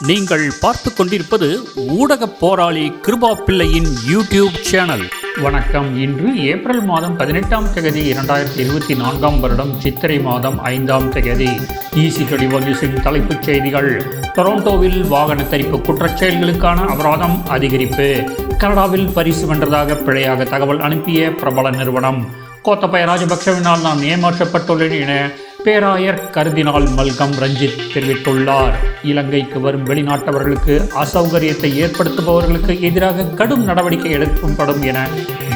நீங்கள் பார்த்து கொண்டிருப்பது ஊடக போராளி கிருபா பிள்ளையின் யூடியூப் சேனல். வணக்கம். இன்று ஏப்ரல் மாதம் பதினெட்டாம் தேதி இரண்டாயிரத்தி இருபத்தி நான்காம் வருடம் சித்திரை மாதம் ஐந்தாம் தேதி. ஈசி டொடிவல்யூஸின் தலைப்புச் செய்திகள். டொரண்டோவில் வாகன தரிப்பு குற்றச்செயல்களுக்கான அபராதம் அதிகரிப்பு. கனடாவில் பரிசு வென்றதாக பிழையாக தகவல் அனுப்பிய பிரபல நிறுவனம். கோத்தபய ராஜபக்சவினால் நான் ஏமாற்றப்பட்டுள்ளேன் என பேராயர் கருதினால் மல்கம் ரஞ்சித் தெரிவித்துள்ளார். இலங்கைக்கு வரும் வெளிநாட்டவர்களுக்கு அசௌகரியத்தை ஏற்படுத்துபவர்களுக்கு எதிராக கடும் நடவடிக்கை எடுக்கப்படும் என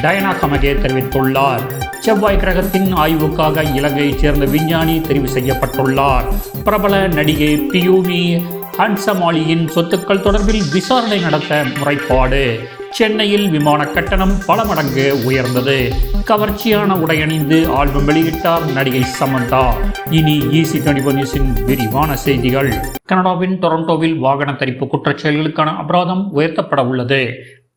டயனா கமகே தெரிவித்துள்ளார். செவ்வாய் கிரகத்தின் ஆய்வுக்காக இலங்கையைச் சேர்ந்த விஞ்ஞானி தெரிவு செய்யப்பட்டுள்ளார். பிரபல நடிகை பியூமி ஹன்சமாலியின் சொத்துக்கள் தொடர்பில் விசாரணை நடத்த முறைப்பாடு. சென்னையில் விமான கட்டணம் பல மடங்கு உயர்ந்தது. கவர்ச்சியான உடை அணிந்து ஆல்பம் வெளியிட்டார் நடிகை சமந்தா. இனி ஈசி டுவெண்டி நியூஸின் விரிவான செய்திகள். கனடாவின் டொரண்டோவில் வாகன தரிப்பு குற்றச்செயல்களுக்கான அபராதம் உயர்த்தப்பட உள்ளது.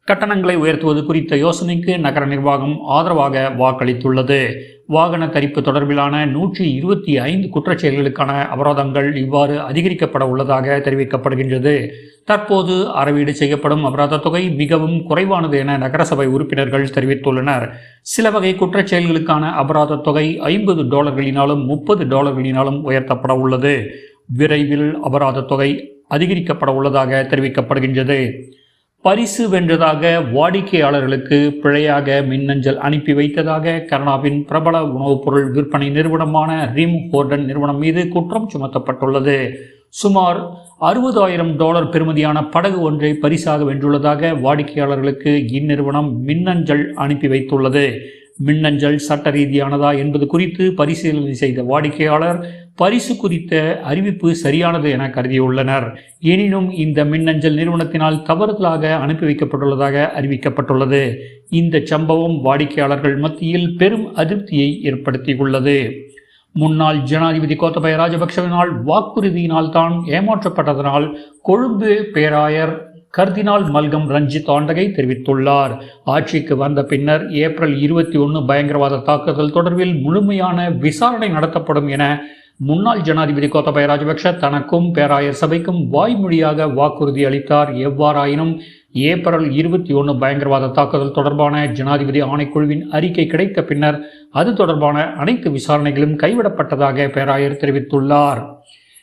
கட்டணங்களை உயர்த்துவது குறித்த யோசனைக்கு நகர நிர்வாகம் ஆதரவாக வாக்களித்துள்ளது. வாகன தரிப்பு தொடர்பிலான நூற்றி இருபத்தி ஐந்து குற்றச்செயல்களுக்கான அபராதங்கள் இவ்வாறு அதிகரிக்கப்பட உள்ளதாக தெரிவிக்கப்படுகின்றது. தற்போது அறவீடு செய்யப்படும் அபராத தொகை மிகவும் குறைவானது என நகரசபை உறுப்பினர்கள் தெரிவித்துள்ளனர். சில வகை குற்றச்செயல்களுக்கான அபராத தொகை ஐம்பது டாலர்களினாலும் முப்பது டாலர்களினாலும் உயர்த்தப்பட உள்ளது. விரைவில் அபராத தொகை அதிகரிக்கப்பட உள்ளதாக தெரிவிக்கப்படுகின்றது. பரிசு வென்றதாக வாடிக்கையாளர்களுக்கு பிழையாக மின்னஞ்சல் அனுப்பி வைத்ததாக கனடாவின் பிரபல உணவுப் பொருள் விற்பனை நிறுவனமான ரிம் ஹோர்டன் நிறுவனம் மீது குற்றம் சுமத்தப்பட்டுள்ளது. சுமார் அறுபதாயிரம் டாலர் பெறுமதியான படகு ஒன்றை பரிசாக வென்றுள்ளதாக வாடிக்கையாளர்களுக்கு இந்நிறுவனம் மின்னஞ்சல் அனுப்பி வைத்துள்ளது. மின்னஞ்சல் சட்ட ரீதியானதா என்பது குறித்து பரிசீலனை செய்த வாடிக்கையாளர் பரிசு குறித்த அறிவிப்பு சரியானது என கருதியுள்ளனர். எனினும் இந்த மின்னஞ்சல் நிறுவனத்தினால் தவறுதலாக அனுப்பி வைக்கப்பட்டுள்ளதாக அறிவிக்கப்பட்டுள்ளது. இந்த சம்பவம் வாடிக்கையாளர்கள் மத்தியில் பெரும் அதிருப்தியை ஏற்படுத்தியுள்ளது. முன்னாள் ஜனாதிபதி கோத்தபய ராஜபக்சவினால் வாக்குறுதியினால் தான் ஏமாற்றப்பட்டதனால் கொழும்பு பேராயர் கர்தினால் மல்கம் ரஞ்சித் ஆண்டகை தெரிவித்துள்ளார். ஆட்சிக்கு வந்த பின்னர் ஏப்ரல் இருபத்தி ஒன்று பயங்கரவாத தாக்குதல் தொடர்பில் முழுமையான விசாரணை நடத்தப்படும் என முன்னாள் ஜனாதிபதி கோத்தபய ராஜபக்ஷ தனக்கும் பேராயர் சபைக்கும் வாய்மொழியாக வாக்குறுதி அளித்தார். எவ்வாறாயினும் ஏப்ரல் இருபத்தி ஒன்று பயங்கரவாத தாக்குதல் தொடர்பான ஜனாதிபதி ஆணைக்குழுவின் அறிக்கை கிடைத்த பின்னர் அது தொடர்பான அனைத்து விசாரணைகளும் கைவிடப்பட்டதாக பேராயர் தெரிவித்துள்ளார்.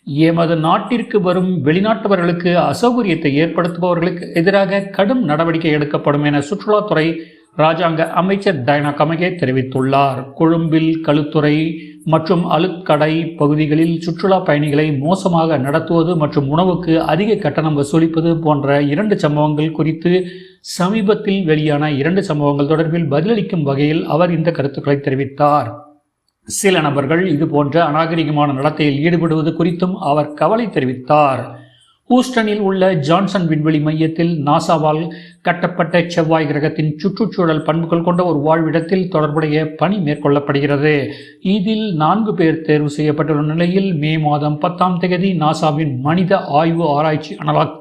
எமது நாட்டிற்கு வரும் வெளிநாட்டவர்களுக்கு அசௌகரியத்தை ஏற்படுத்துபவர்களுக்கு எதிராக கடும் நடவடிக்கை எடுக்கப்படும் என சுற்றுலாத்துறை ராஜாங்க அமைச்சர் டயனா கமகே தெரிவித்துள்ளார். கொழும்பில் களுத்துறை மற்றும் அழுக்கடை பகுதிகளில் சுற்றுலா பயணிகளை மோசமாக நடத்துவது மற்றும் உணவுக்கு அதிக கட்டணம் வசூலிப்பது போன்ற இரண்டு சம்பவங்கள் குறித்து சமீபத்தில் வெளியான இரண்டு சம்பவங்கள் தொடர்பில் பதிலளிக்கும் வகையில் அவர் இந்த கருத்துக்களை தெரிவித்தார். சில நபர்கள் இது போன்ற அநாகரிகமான நடத்தையில் ஈடுபடுவது குறித்தும் அவர் கவலை தெரிவித்தார். ஹூஸ்டனில் உள்ள ஜான்சன் விண்வெளி மையத்தில் நாசாவால் கட்டப்பட்ட செவ்வாய் கிரகத்தின் சுற்றுச்சூழல் பண்புகள் கொண்ட ஒரு வாழ்விடத்தில் தொடர்புடைய பணி மேற்கொள்ளப்படுகிறது. இதில் நான்கு பேர் தேர்வு செய்யப்பட்டுள்ள நிலையில் மே மாதம் பத்தாம் தேதி நாசாவின் மனித ஆய்வு ஆராய்ச்சி அனலாக்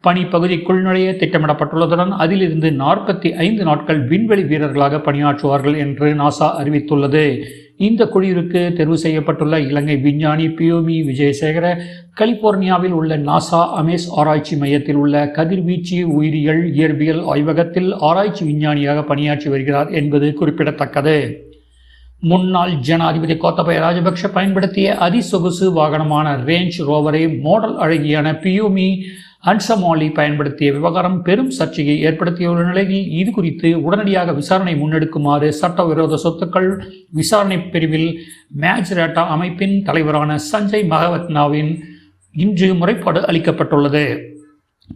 பணி பகுதிக்குள் நுழைய திட்டமிடப்பட்டுள்ளதுடன் அதிலிருந்து நாற்பத்தி ஐந்து நாட்கள் விண்வெளி வீரர்களாக பணியாற்றுவார்கள் என்று நாசா அறிவித்துள்ளது. இந்த குழுவிற்கு தெரிவு செய்யப்பட்டுள்ள இலங்கை விஞ்ஞானி பியோமி விஜயசேகர கலிபோர்னியாவில் உள்ள நாசா அமேஸ் ஆராய்ச்சி மையத்தில் உள்ள கதிர்வீச்சு உயிரியல் இயற்பியல் ஆய்வகத்தில் ஆராய்ச்சி விஞ்ஞானியாக பணியாற்றி வருகிறார் என்பது குறிப்பிடத்தக்கது. முன்னாள் ஜனாதிபதி கோத்தபய ராஜபக்ஷ பயன்படுத்திய அதிசொகுசு வாகனமான ரேஞ்ச் ரோவரை மாடல் அழகியான பியூமி அன்சமாலி பயன்படுத்திய விவகாரம் பெரும் சர்ச்சையை ஏற்படுத்தியுள்ள நிலையில் இது குறித்து உடனடியாக விசாரணை முன்னெடுக்குமாறு சட்டவிரோத சொத்துக்கள் விசாரணை பிரிவில் மேஜ்ரேட்டா அமைப்பின் தலைவரான சஞ்சய் மகவத்னாவின் இன்று முறைப்பாடு அளிக்கப்பட்டுள்ளது.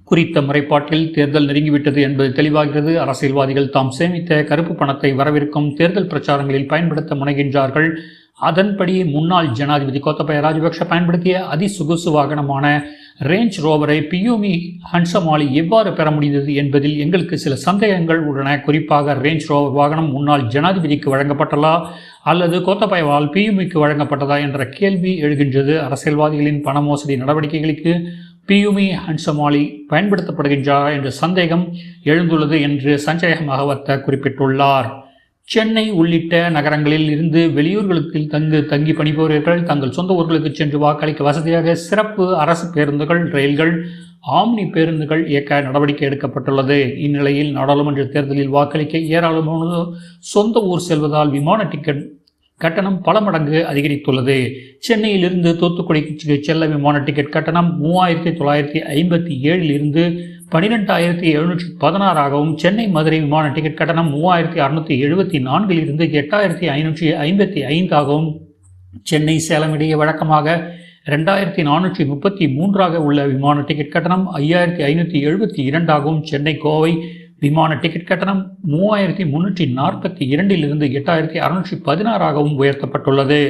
குறித்த முறைப்பாட்டில் தேர்தல் நெருங்கிவிட்டது என்பது தெளிவாகிறது. அரசியல்வாதிகள் தாம் சேமித்த கருப்பு பணத்தை வரவிருக்கும் தேர்தல் பிரச்சாரங்களில் பயன்படுத்த முனைகின்றார்கள். அதன்படி முன்னாள் ஜனாதிபதி கோத்தபய ராஜபக்ஷ பயன்படுத்திய அதிசுகுசு வாகனமான ரேஞ்ச் ரோவரை பியூமி ஹன்சமாலி எவ்வாறு பெற முடிந்தது என்பதில் எங்களுக்கு சில சந்தேகங்கள் உள்ளன. குறிப்பாக ரேஞ்ச் ரோவர் வாகனம் முன்னாள் ஜனாதிபதிக்கு வழங்கப்பட்டதா அல்லது கோத்தபாயவால் பியூமிக்கு வழங்கப்பட்டதா என்ற கேள்வி எழுகின்றது. அரசியல்வாதிகளின் பண மோசடி நடவடிக்கைகளுக்கு பியூமி ஹன்சமாலி பயன்படுத்தப்படுகின்றாரா என்ற சந்தேகம் எழுந்துள்ளது என்று சஞ்சய் மகவத்த குறிப்பிட்டுள்ளார். சென்னை உள்ளிட்ட நகரங்களில் இருந்து வெளியூர்களுக்கு தங்கு தங்கி பணிபுரியவர்கள் தங்கள் சொந்த ஊர்களுக்கு சென்று வாக்களிக்க வசதியாக சிறப்பு அரசு பேருந்துகள் ரயில்கள் ஆம்னி பேருந்துகள் இயக்க நடவடிக்கை எடுக்கப்பட்டுள்ளது. இந்நிலையில் நாடாளுமன்ற தேர்தலில் வாக்களிக்க ஏராளமானோர் சொந்த ஊர் செல்வதால் விமான டிக்கெட் கட்டணம் பல மடங்கு அதிகரித்துள்ளது. சென்னையிலிருந்து தூத்துக்குடிக்கு செல்ல விமான டிக்கெட் கட்டணம் மூவாயிரத்தி தொள்ளாயிரத்தி ஐம்பத்தி ஏழில் இருந்து பனிரெண்டாயிரத்தி எழுநூற்றி பதினாறாகவும் சென்னை மதுரை விமான டிக்கெட் கட்டணம் மூவாயிரத்தி அறுநூற்றி எழுபத்தி நான்கில் இருந்து எட்டாயிரத்தி ஐநூற்றி ஐம்பத்தி ஐந்தாகவும். சென்னை சேலம் இடையே வழக்கமாக ரெண்டாயிரத்தி நானூற்றி முப்பத்தி மூன்றாக உள்ள விமான டிக்கெட் கட்டணம் ஐயாயிரத்தி ஐநூற்றி எழுபத்தி இரண்டாகவும். சென்னை கோவை விமான டிக்கெட் கட்டணம் மூவாயிரத்தி முன்னூற்றி நாற்பத்தி இரண்டிலிருந்து எட்டாயிரத்தி அறுநூற்றி பதினாறாகவும் உயர்த்தப்பட்டுள்ளது.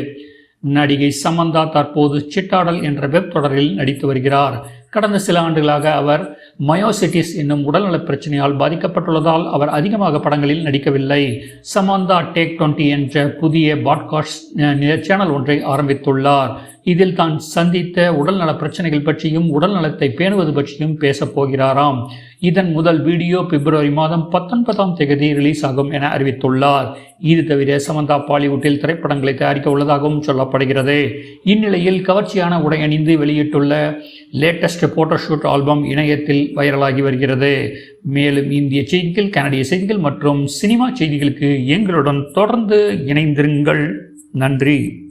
நடிகை சமந்தா தற்போது சிட்டாடல் என்ற வெப் தொடரில் நடித்து வருகிறார். கடந்த சில ஆண்டுகளாக அவர் மயோசிட்டிஸ் என்னும் உடல்நலப் பிரச்சனையால் பாதிக்கப்பட்டுள்ளதால் அவர் அதிகமாக படங்களில் நடிக்கவில்லை. சமந்தா டேக் டுவெண்ட்டி என்ற புதிய பாட்காஸ்ட் சேனல் ஒன்றை ஆரம்பித்துள்ளார். இதில் தான் சந்தித்த உடல்நல பிரச்சனைகள் பற்றியும் உடல்நலத்தை பேணுவது பற்றியும் பேசப் போகிறாராம். இதன் முதல் வீடியோ பிப்ரவரி மாதம் பத்தொன்பதாம் தேதி ரிலீஸ் ஆகும் என அறிவித்துள்ளார். இது தவிர சமந்தா பாலிவுட்டில் திரைப்படங்களை தயாரிக்க உள்ளதாகவும் சொல்லப்படுகிறது. இந்நிலையில் கவர்ச்சியான உடை அணிந்து வெளியிட்டுள்ள லேட்டஸ்ட் போட்டோஷூட் ஆல்பம் இணையத்தில் வைரலாகி வருகிறது. மேலும் இந்திய செய்திகள் கனடிய செய்திகள் மற்றும் சினிமா செய்திகளுக்கு எங்களுடன் தொடர்ந்து இணைந்திருங்கள். நன்றி.